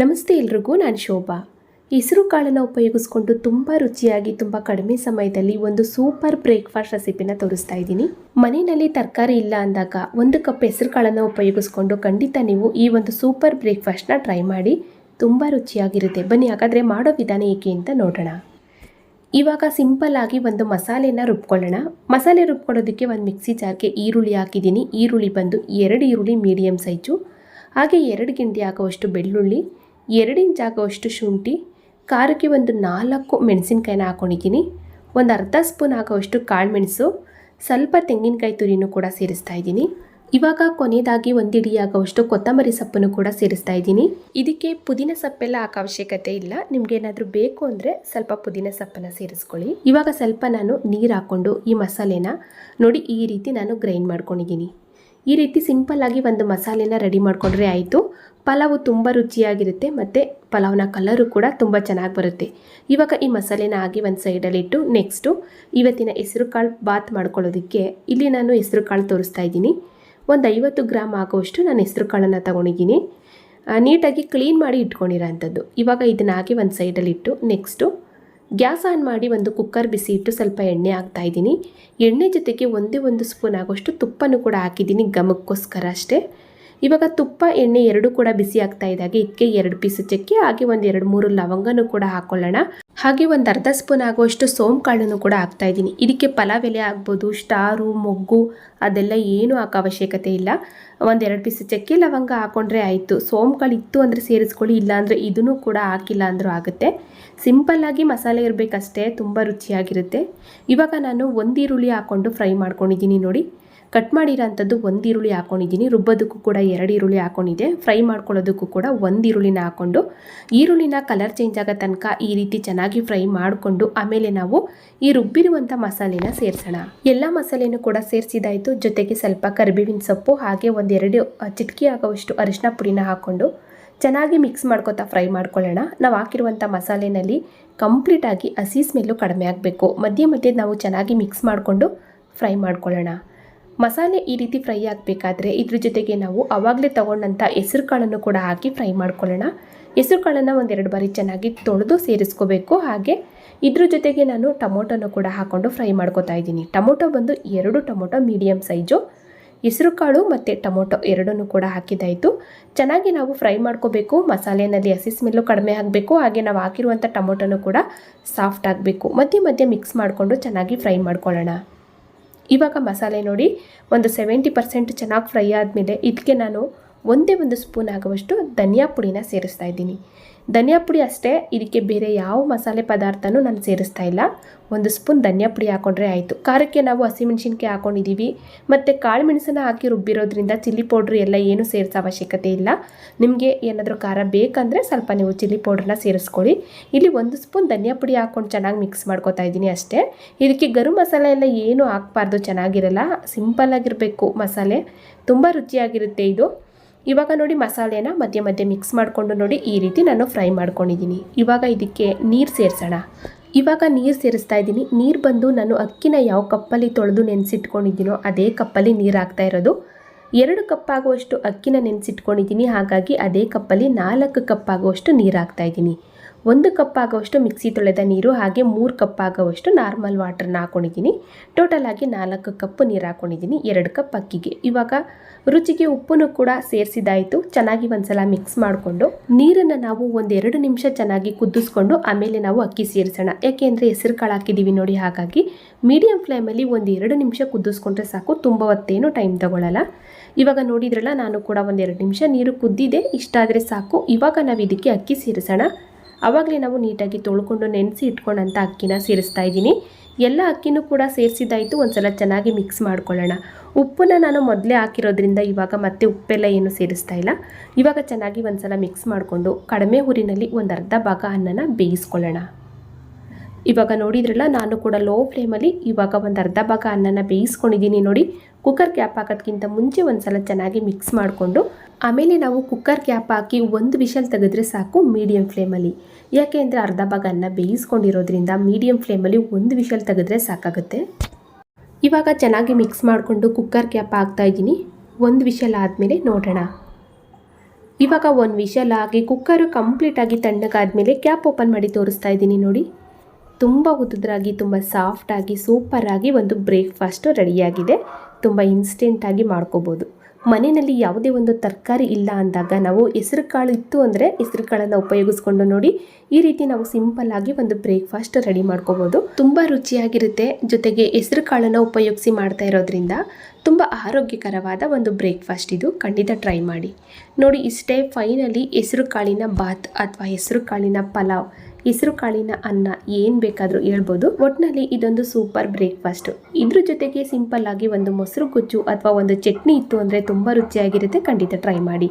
ನಮಸ್ತೆ ಎಲ್ರಿಗೂ, ನಾನು ಶೋಭಾ. ಹೆಸರು ಕಾಳನ್ನು ಉಪಯೋಗಿಸ್ಕೊಂಡು ತುಂಬ ರುಚಿಯಾಗಿ, ತುಂಬ ಕಡಿಮೆ ಸಮಯದಲ್ಲಿ ಒಂದು ಸೂಪರ್ ಬ್ರೇಕ್ಫಾಸ್ಟ್ ರೆಸಿಪಿನ ತೋರಿಸ್ತಾ ಇದ್ದೀನಿ. ಮನೆಯಲ್ಲಿ ತರಕಾರಿ ಇಲ್ಲ ಅಂದಾಗ ಒಂದು ಕಪ್ ಹೆಸರು ಕಾಳನ್ನು ಉಪಯೋಗಿಸ್ಕೊಂಡು ಖಂಡಿತ ನೀವು ಈ ಒಂದು ಸೂಪರ್ ಬ್ರೇಕ್ಫಾಸ್ಟ್ನ ಟ್ರೈ ಮಾಡಿ. ತುಂಬ ರುಚಿಯಾಗಿರುತ್ತೆ. ಬನ್ನಿ, ಹಾಗಾದರೆ ಮಾಡೋ ವಿಧಾನ ಏಕೆ ಅಂತ ನೋಡೋಣ. ಇವಾಗ ಸಿಂಪಲ್ ಆಗಿ ಒಂದು ಮಸಾಲೆನ ರುಬ್ಕೊಳ್ಳೋಣ. ಮಸಾಲೆ ರುಬ್ಕೊಳ್ಳೋದಕ್ಕೆ ಒಂದು ಮಿಕ್ಸಿ ಜಾರ್ಗೆ ಈರುಳ್ಳಿ ಹಾಕಿದ್ದೀನಿ. ಈರುಳ್ಳಿ ಬಂದು ಎರಡು ಈರುಳ್ಳಿ ಮೀಡಿಯಮ್ ಸೈಜು. ಹಾಗೆ ಎರಡು ಗಿಂಡಿ ಹಾಕುವಷ್ಟು ಬೆಳ್ಳುಳ್ಳಿ ಎರಡು ಜಾಗವಷ್ಟು ಶುಂಠಿ, ಖಾರಕ್ಕೆ ಒಂದು ನಾಲ್ಕು ಮೆಣಸಿನ್ಕಾಯಿನ ಹಾಕೊಂಡಿದ್ದೀನಿ. ಒಂದು ಅರ್ಧ ಸ್ಪೂನ್ ಆಗುವಷ್ಟು ಕಾಳುಮೆಣಸು, ಸ್ವಲ್ಪ ತೆಂಗಿನಕಾಯಿ ತುರಿನೂ ಕೂಡ ಸೇರಿಸ್ತಾ ಇದ್ದೀನಿ. ಇವಾಗ ಕೊನೆಯದಾಗಿ ಒಂದು ಆಗುವಷ್ಟು ಕೊತ್ತಂಬರಿ ಸೊಪ್ಪನ್ನು ಕೂಡ ಸೇರಿಸ್ತಾ ಇದ್ದೀನಿ. ಇದಕ್ಕೆ ಪುದೀನ ಸೊಪ್ಪೆಲ್ಲ ಹಾಕೋ ಅವಶ್ಯಕತೆ ಇಲ್ಲ. ನಿಮ್ಗೆ ಏನಾದರೂ ಬೇಕು ಅಂದರೆ ಸ್ವಲ್ಪ ಪುದೀನ ಸೊಪ್ಪನ್ನು ಸೇರಿಸ್ಕೊಳ್ಳಿ. ಇವಾಗ ಸ್ವಲ್ಪ ನಾನು ನೀರು ಹಾಕ್ಕೊಂಡು ಈ ಮಸಾಲೆನ ನೋಡಿ ಈ ರೀತಿ ನಾನು ಗ್ರೈಂಡ್ ಮಾಡ್ಕೊಂಡಿದ್ದೀನಿ. ಈ ರೀತಿ ಸಿಂಪಲ್ ಆಗಿ ಒಂದು ಮಸಾಲೆನ ರೆಡಿ ಮಾಡಿಕೊಂಡ್ರೆ ಆಯಿತು. ಪಲಾವು ತುಂಬ ರುಚಿಯಾಗಿರುತ್ತೆ ಮತ್ತು ಪಲಾವ್ನ ಕಲರು ಕೂಡ ತುಂಬ ಚೆನ್ನಾಗಿ ಬರುತ್ತೆ. ಇವಾಗ ಈ ಮಸಾಲೆನ ಆಗಿ ಒಂದು ಸೈಡಲ್ಲಿಟ್ಟು ನೆಕ್ಸ್ಟು ಇವತ್ತಿನ ಹೆಸರು ಕಾಳು ಬಾತ್ ಮಾಡ್ಕೊಳ್ಳೋದಕ್ಕೆ ಇಲ್ಲಿ ನಾನು ಹೆಸರು ಕಾಳು ತೋರಿಸ್ತಾ ಇದ್ದೀನಿ. ಒಂದು ಐವತ್ತು ಗ್ರಾಮ್ ಆಗುವಷ್ಟು ನಾನು ಹೆಸರು ಕಾಳನ್ನು ತೊಗೊಂಡಿದ್ದೀನಿ. ನೀಟಾಗಿ ಕ್ಲೀನ್ ಮಾಡಿ ಇಟ್ಕೊಂಡಿರೋ ಅಂಥದ್ದು. ಇವಾಗ ಇದನ್ನ ಹಾಕಿ ಒಂದು ಸೈಡಲ್ಲಿಟ್ಟು ನೆಕ್ಸ್ಟು ಗ್ಯಾಸ್ ಆನ್ ಮಾಡಿ ಒಂದು ಕುಕ್ಕರ್ ಬಿಸಿ ಇಟ್ಟು ಸ್ವಲ್ಪ ಎಣ್ಣೆ ಹಾಕ್ತಾ ಇದ್ದೀನಿ. ಎಣ್ಣೆ ಜೊತೆಗೆ ಒಂದೇ ಒಂದು ಸ್ಪೂನ್ ಆಗೋಷ್ಟು ತುಪ್ಪನೂ ಕೂಡ ಹಾಕಿದ್ದೀನಿ. ಗಮಕ್ಕೋಸ್ಕರ ಅಷ್ಟೇ. ಇವಾಗ ತುಪ್ಪ, ಎಣ್ಣೆ ಎರಡು ಕೂಡ ಬಿಸಿ ಆಗ್ತಾ ಇದ್ದಾಗೆ ಇದಕ್ಕೆ ಎರಡು ಪೀಸು ಚಕ್ಕೆ, ಹಾಗೆ ಒಂದು ಎರಡು ಮೂರು ಲವಂಗನೂ ಕೂಡ ಹಾಕೊಳ್ಳೋಣ. ಹಾಗೆ ಒಂದು ಅರ್ಧ ಸ್ಪೂನ್ ಆಗುವಷ್ಟು ಸೋಮ್ ಕಾಳನ್ನು ಕೂಡ ಹಾಕ್ತಾ ಇದ್ದೀನಿ. ಇದಕ್ಕೆ ಪಲಾವ್ ಎಲೆ ಆಗ್ಬೋದು, ಸ್ಟಾರು, ಮೊಗ್ಗು, ಅದೆಲ್ಲ ಏನೂ ಹಾಕೋ ಅವಶ್ಯಕತೆ ಇಲ್ಲ. ಒಂದೆರಡು ಪೀಸು ಚಕ್ಕೆ, ಲವಂಗ ಹಾಕೊಂಡ್ರೆ ಆಯಿತು. ಸೋಂಕಾಳು ಕಾಳು ಇತ್ತು ಅಂದರೆ ಸೇರಿಸ್ಕೊಳ್ಳಿ, ಇಲ್ಲಾಂದರೆ ಇದನ್ನು ಕೂಡ ಹಾಕಿಲ್ಲ ಅಂದರೂ ಆಗುತ್ತೆ. ಸಿಂಪಲ್ಲಾಗಿ ಮಸಾಲೆ ಇರಬೇಕಷ್ಟೇ, ತುಂಬ ರುಚಿಯಾಗಿರುತ್ತೆ. ಇವಾಗ ನಾನು ಒಂದು ಈರುಳ್ಳಿ ಹಾಕ್ಕೊಂಡು ಫ್ರೈ ಮಾಡ್ಕೊಂಡಿದ್ದೀನಿ ನೋಡಿ. ಕಟ್ ಮಾಡಿರೋಂಥದ್ದು ಒಂದು ಈರುಳ್ಳಿ ಹಾಕೊಂಡಿದ್ದೀನಿ. ರುಬ್ಬೋದಕ್ಕೂ ಕೂಡ ಎರಡು ಈರುಳ್ಳಿ ಹಾಕೊಂಡಿದೆ ಫ್ರೈ ಮಾಡ್ಕೊಳ್ಳೋದಕ್ಕೂ ಕೂಡ ಒಂದು ಈರುಳ್ಳಿನ ಹಾಕ್ಕೊಂಡು, ಈರುಳ್ಳಿನ ಕಲರ್ ಚೇಂಜ್ ಆಗೋ ತನಕ ಈ ರೀತಿ ಚೆನ್ನಾಗಿ ಫ್ರೈ ಮಾಡಿಕೊಂಡು, ಆಮೇಲೆ ನಾವು ಈ ರುಬ್ಬಿರುವಂಥ ಮಸಾಲೆನ ಸೇರಿಸೋಣ. ಎಲ್ಲ ಮಸಾಲೆನೂ ಕೂಡ ಸೇರಿಸಿದಾಯಿತು. ಜೊತೆಗೆ ಸ್ವಲ್ಪ ಕರಿಬೇವಿನ ಸೊಪ್ಪು, ಹಾಗೆ ಒಂದೆರಡು ಚಿಟಕಿ ಆಗೋವಷ್ಟು ಅರಿಶಿನ ಪುಡಿನ ಹಾಕ್ಕೊಂಡು ಚೆನ್ನಾಗಿ ಮಿಕ್ಸ್ ಮಾಡ್ಕೊತಾ ಫ್ರೈ ಮಾಡ್ಕೊಳ್ಳೋಣ. ನಾವು ಹಾಕಿರುವಂಥ ಮಸಾಲೆನಲ್ಲಿ ಕಂಪ್ಲೀಟಾಗಿ ಹಸಿ ಸ್ಮೆಲ್ಲು ಕಡಿಮೆ ಆಗಬೇಕು. ಮಧ್ಯೆ ಮಧ್ಯೆ ನಾವು ಚೆನ್ನಾಗಿ ಮಿಕ್ಸ್ ಮಾಡಿಕೊಂಡು ಫ್ರೈ ಮಾಡ್ಕೊಳ್ಳೋಣ. ಮಸಾಲೆ ಈ ರೀತಿ ಫ್ರೈ ಆಗಬೇಕಾದ್ರೆ ಇದ್ರ ಜೊತೆಗೆ ನಾವು ಆವಾಗಲೇ ತಗೊಂಡಂಥ ಹೆಸರು ಕಾಳನ್ನು ಕೂಡ ಹಾಕಿ ಫ್ರೈ ಮಾಡ್ಕೊಳ್ಳೋಣ. ಹೆಸರು ಕಾಳನ್ನು ಒಂದೆರಡು ಬಾರಿ ಚೆನ್ನಾಗಿ ತೊಳೆದು ಸೇರಿಸ್ಕೋಬೇಕು. ಹಾಗೆ ಇದ್ರ ಜೊತೆಗೆ ನಾನು ಟೊಮೊಟೊನ ಕೂಡ ಹಾಕ್ಕೊಂಡು ಫ್ರೈ ಮಾಡ್ಕೊತಾ ಇದ್ದೀನಿ. ಟೊಮೊಟೊ ಬಂದು ಎರಡು ಟೊಮೊಟೊ ಮೀಡಿಯಮ್ ಸೈಜು. ಹೆಸರು ಕಾಳು ಮತ್ತು ಟೊಮೊಟೊ ಎರಡನ್ನೂ ಕೂಡ ಹಾಕಿದ್ದಾಯಿತು. ಚೆನ್ನಾಗಿ ನಾವು ಫ್ರೈ ಮಾಡ್ಕೋಬೇಕು. ಮಸಾಲೆನಲ್ಲಿ ಹಸಿ ಸ್ಮೆಲ್ಲು ಕಡಿಮೆ ಆಗಬೇಕು. ಹಾಗೆ ನಾವು ಹಾಕಿರುವಂಥ ಟೊಮೊಟೊನೂ ಕೂಡ ಸಾಫ್ಟ್ ಆಗಬೇಕು. ಮಧ್ಯೆ ಮಧ್ಯೆ ಮಿಕ್ಸ್ ಮಾಡಿಕೊಂಡು ಚೆನ್ನಾಗಿ ಫ್ರೈ ಮಾಡ್ಕೊಳ್ಳೋಣ. ಇವಾಗ ಮಸಾಲೆ ನೋಡಿ ಒಂದು ಸೆವೆಂಟಿ ಪರ್ಸೆಂಟ್ ಚೆನ್ನಾಗಿ ಫ್ರೈ ಆದಮೇಲೆ ಇದಕ್ಕೆ ನಾನು ಒಂದೇ ಒಂದು ಸ್ಪೂನ್ ಆಗುವಷ್ಟು ಧನಿಯಾ ಪುಡಿನ ಸೇರಿಸ್ತಾ ಇದ್ದೀನಿ. ಧನಿಯಾ ಪುಡಿ ಅಷ್ಟೇ, ಇದಕ್ಕೆ ಬೇರೆ ಯಾವ ಮಸಾಲೆ ಪದಾರ್ಥನೂ ನಾನು ಸೇರಿಸ್ತಾ ಇಲ್ಲ. ಒಂದು ಸ್ಪೂನ್ ಧನಿಯಾ ಪುಡಿ ಹಾಕೊಂಡ್ರೆ ಆಯಿತು. ಖಾರಕ್ಕೆ ನಾವು ಹಸಿಮೆಣ್ಸಿನ್ಕಾಯಿ ಹಾಕೊಂಡಿದ್ದೀವಿ ಮತ್ತು ಕಾಳು ಮೆಣಸನ್ನ ಹಾಕಿ ರುಬ್ಬಿರೋದ್ರಿಂದ ಚಿಲ್ಲಿ ಪೌಡ್ರ್ ಎಲ್ಲ ಏನೂ ಸೇರಿಸೋ ಅವಶ್ಯಕತೆ ಇಲ್ಲ. ನಿಮಗೆ ಏನಾದರೂ ಖಾರ ಬೇಕಂದರೆ ಸ್ವಲ್ಪ ನೀವು ಚಿಲ್ಲಿ ಪೌಡ್ರನ್ನ ಸೇರಿಸ್ಕೊಳ್ಳಿ. ಇಲ್ಲಿ ಒಂದು ಸ್ಪೂನ್ ಧನಿಯಾ ಪುಡಿ ಹಾಕ್ಕೊಂಡು ಚೆನ್ನಾಗಿ ಮಿಕ್ಸ್ ಮಾಡ್ಕೊತಾ ಇದ್ದೀನಿ ಅಷ್ಟೇ. ಇದಕ್ಕೆ ಗರು ಮಸಾಲೆ ಎಲ್ಲ ಏನೂ ಹಾಕ್ಬಾರ್ದು, ಚೆನ್ನಾಗಿರಲ್ಲ. ಸಿಂಪಲ್ಲಾಗಿರಬೇಕು ಮಸಾಲೆ. ತುಂಬ ರುಚಿಯಾಗಿರುತ್ತೆ ಇದು. ಇವಾಗ ನೋಡಿ ಮಸಾಲೆನ ಮಧ್ಯೆ ಮಧ್ಯೆ ಮಿಕ್ಸ್ ಮಾಡಿಕೊಂಡು ನೋಡಿ ಈ ರೀತಿ ನಾನು ಫ್ರೈ ಮಾಡ್ಕೊಂಡಿದ್ದೀನಿ. ಇವಾಗ ಇದಕ್ಕೆ ನೀರು ಸೇರಿಸೋಣ. ಇವಾಗ ನೀರು ಸೇರಿಸ್ತಾ ಇದ್ದೀನಿ. ನೀರು ಬಂದು ನಾನು ಅಕ್ಕಿನ ಯಾವ ಕಪ್ಪಲ್ಲಿ ತೊಳೆದು ನೆನೆಸಿಟ್ಕೊಂಡಿದ್ದೀನೋ ಅದೇ ಕಪ್ಪಲ್ಲಿ ನೀರು ಹಾಕ್ತಾ ಇರೋದು. ಎರಡು ಕಪ್ಪಾಗುವಷ್ಟು ಅಕ್ಕಿನ ನೆನೆಸಿಟ್ಕೊಂಡಿದ್ದೀನಿ. ಹಾಗಾಗಿ ಅದೇ ಕಪ್ಪಲ್ಲಿ ನಾಲ್ಕು ಕಪ್ಪಾಗುವಷ್ಟು ನೀರು ಹಾಕ್ತಾ ಇದ್ದೀನಿ. ಒಂದು ಕಪ್ ಆಗೋವಷ್ಟು ಮಿಕ್ಸಿ ತೊಳೆದ ನೀರು ಹಾಗೆ ಮೂರು ಕಪ್ ಆಗೋವಷ್ಟು ನಾರ್ಮಲ್ ವಾಟರ್ನ ಹಾಕೊಂಡಿದ್ದೀನಿ. ಟೋಟಲ್ ಆಗಿ ನಾಲ್ಕು ಕಪ್ ನೀರು ಹಾಕೊಂಡಿದ್ದೀನಿ, ಎರಡು ಕಪ್ ಅಕ್ಕಿಗೆ. ಇವಾಗ ರುಚಿಗೆ ಉಪ್ಪನ್ನು ಕೂಡ ಸೇರಿಸಿದಾಯಿತು ಚೆನ್ನಾಗಿ ಒಂದ್ಸಲ ಮಿಕ್ಸ್ ಮಾಡಿಕೊಂಡು ನೀರನ್ನು ನಾವು ಒಂದೆರಡು ನಿಮಿಷ ಚೆನ್ನಾಗಿ ಕುದಿಸ್ಕೊಂಡು ಆಮೇಲೆ ನಾವು ಅಕ್ಕಿ ಸೇರಿಸೋಣ. ಯಾಕೆಂದರೆ ಹೆಸರು ಕಾಳು ಹಾಕಿದ್ದೀವಿ ನೋಡಿ ಹಾಗಾಗಿ. ಮೀಡಿಯಂ ಫ್ಲೇಮಲ್ಲಿ ಒಂದು ಎರಡು ನಿಮಿಷ ಕುದಿಸ್ಕೊಂಡ್ರೆ ಸಾಕು, ತುಂಬ ಹೊತ್ತೇನು ಟೈಮ್ ತಗೊಳ್ಳಲ್ಲ ಇವಾಗ ನೋಡಿದ್ರಲ್ಲ, ನಾನು ಕೂಡ ಒಂದೆರಡು ನಿಮಿಷ ನೀರು ಕುದ್ದಿದೆ, ಇಷ್ಟಾದರೆ ಸಾಕು. ಇವಾಗ ನಾವು ಇದಕ್ಕೆ ಅಕ್ಕಿ ಸೇರಿಸೋಣ. ಆವಾಗಲೇ ನಾವು ನೀಟಾಗಿ ತೊಳ್ಕೊಂಡು ನೆನೆಸಿ ಇಟ್ಕೊಂಡಂಥ ಅಕ್ಕಿನ ಸೇರಿಸ್ತಾ ಇದ್ದೀನಿ. ಎಲ್ಲ ಅಕ್ಕಿನೂ ಕೂಡ ಸೇರಿಸಿದಾಯಿತು ಒಂದ್ಸಲ ಚೆನ್ನಾಗಿ ಮಿಕ್ಸ್ ಮಾಡ್ಕೊಳ್ಳೋಣ. ಉಪ್ಪನ್ನ ನಾನು ಮೊದಲೇ ಹಾಕಿರೋದ್ರಿಂದ ಇವಾಗ ಮತ್ತೆ ಉಪ್ಪೆಲ್ಲ ಏನು ಸೇರಿಸ್ತಾ ಇಲ್ಲ. ಇವಾಗ ಚೆನ್ನಾಗಿ ಒಂದ್ಸಲ ಮಿಕ್ಸ್ ಮಾಡಿಕೊಂಡು ಕಡಿಮೆ ಊರಿನಲ್ಲಿ ಒಂದು ಅರ್ಧ ಭಾಗ ಅನ್ನನ ಬೇಯಿಸ್ಕೊಳ್ಳೋಣ. ಇವಾಗ ನೋಡಿದ್ರಲ್ಲ, ನಾನು ಕೂಡ ಲೋ ಫ್ಲೇಮಲ್ಲಿ ಇವಾಗ ಒಂದು ಅರ್ಧ ಭಾಗ ಅನ್ನನ ಬೇಯಿಸ್ಕೊಂಡಿದ್ದೀನಿ ನೋಡಿ. ಕುಕ್ಕರ್ ಕ್ಯಾಪ್ ಹಾಕೋದ್ಕಿಂತ ಮುಂಚೆ ಒಂದು ಸಲ ಚೆನ್ನಾಗಿ ಮಿಕ್ಸ್ ಮಾಡಿಕೊಂಡು, ಆಮೇಲೆ ನಾವು ಕುಕ್ಕರ್ ಕ್ಯಾಪ್ ಹಾಕಿ ಒಂದು ವಿಷಲ್ ತೆಗೆದ್ರೆ ಸಾಕು ಮೀಡಿಯಂ ಫ್ಲೇಮಲ್ಲಿ ಯಾಕೆ ಅಂದರೆ ಅರ್ಧ ಭಾಗ ಅನ್ನ ಬೇಯಿಸ್ಕೊಂಡಿರೋದ್ರಿಂದ ಮೀಡಿಯಂ ಫ್ಲೇಮಲ್ಲಿ ಒಂದು ವಿಷಲ್ ತೆಗೆದ್ರೆ ಸಾಕಾಗುತ್ತೆ. ಇವಾಗ ಚೆನ್ನಾಗಿ ಮಿಕ್ಸ್ ಮಾಡಿಕೊಂಡು ಕುಕ್ಕರ್ ಕ್ಯಾಪ್ ಹಾಕ್ತಾ ಇದ್ದೀನಿ. ಒಂದು ವಿಷಲ್ ಆದಮೇಲೆ ನೋಡೋಣ. ಇವಾಗ ಒಂದು ವಿಷಲ್ ಆಗಿ ಕುಕ್ಕರು ಕಂಪ್ಲೀಟಾಗಿ ತಣ್ಣಗಾದ್ಮೇಲೆ ಕ್ಯಾಪ್ ಓಪನ್ ಮಾಡಿ ತೋರಿಸ್ತಾ ಇದ್ದೀನಿ ನೋಡಿ. ತುಂಬ ಉದುದ್ರಾಗಿ ತುಂಬ ಸಾಫ್ಟಾಗಿ ಸೂಪರಾಗಿ ಒಂದು ಬ್ರೇಕ್ಫಾಸ್ಟು ರೆಡಿಯಾಗಿದೆ ತುಂಬ ಇನ್ಸ್ಟೆಂಟಾಗಿ ಮಾಡ್ಕೋಬೋದು. ಮನೆಯಲ್ಲಿ ಯಾವುದೇ ಒಂದು ತರಕಾರಿ ಇಲ್ಲ ಅಂದಾಗ ನಾವು ಹೆಸರು ಕಾಳು ಇತ್ತು ಅಂದರೆ ಹೆಸರು ಕಾಳನ್ನು ಉಪಯೋಗಿಸ್ಕೊಂಡು ನೋಡಿ, ಈ ರೀತಿ ನಾವು ಸಿಂಪಲ್ ಆಗಿ ಒಂದು ಬ್ರೇಕ್ಫಾಸ್ಟ್ ರೆಡಿ ಮಾಡ್ಕೋಬೋದು. ತುಂಬ ರುಚಿಯಾಗಿರುತ್ತೆ. ಜೊತೆಗೆ ಹೆಸರು ಕಾಳನ್ನು ಉಪಯೋಗಿಸಿ ಮಾಡ್ತಾ ಇರೋದ್ರಿಂದ ತುಂಬ ಆರೋಗ್ಯಕರವಾದ ಒಂದು ಬ್ರೇಕ್ಫಾಸ್ಟ್ ಇದು. ಖಂಡಿತ ಟ್ರೈ ಮಾಡಿ. ನೋಡಿ ಇಷ್ಟೇ ಫೈನಲಿ ಹೆಸರು ಕಾಳಿನ ಬಾತ್ ಅಥವಾ ಹೆಸರು ಕಾಳಿನ ಪಲಾವ್, ಹೆಸರು ಕಾಳಿನ ಅನ್ನ ಏನು ಬೇಕಾದರೂ ಹೇಳ್ಬೋದು. ಒಟ್ಟಿನಲ್ಲಿ ಇದೊಂದು ಸೂಪರ್ ಬ್ರೇಕ್ಫಾಸ್ಟು. ಇದ್ರ ಜೊತೆಗೆ ಸಿಂಪಲ್ ಆಗಿ ಒಂದು ಮೊಸರು ಗೊಜ್ಜು ಅಥವಾ ಒಂದು ಚಟ್ನಿ ಇತ್ತು ಅಂದರೆ ತುಂಬ ರುಚಿಯಾಗಿರುತ್ತೆ. ಖಂಡಿತ ಟ್ರೈ ಮಾಡಿ.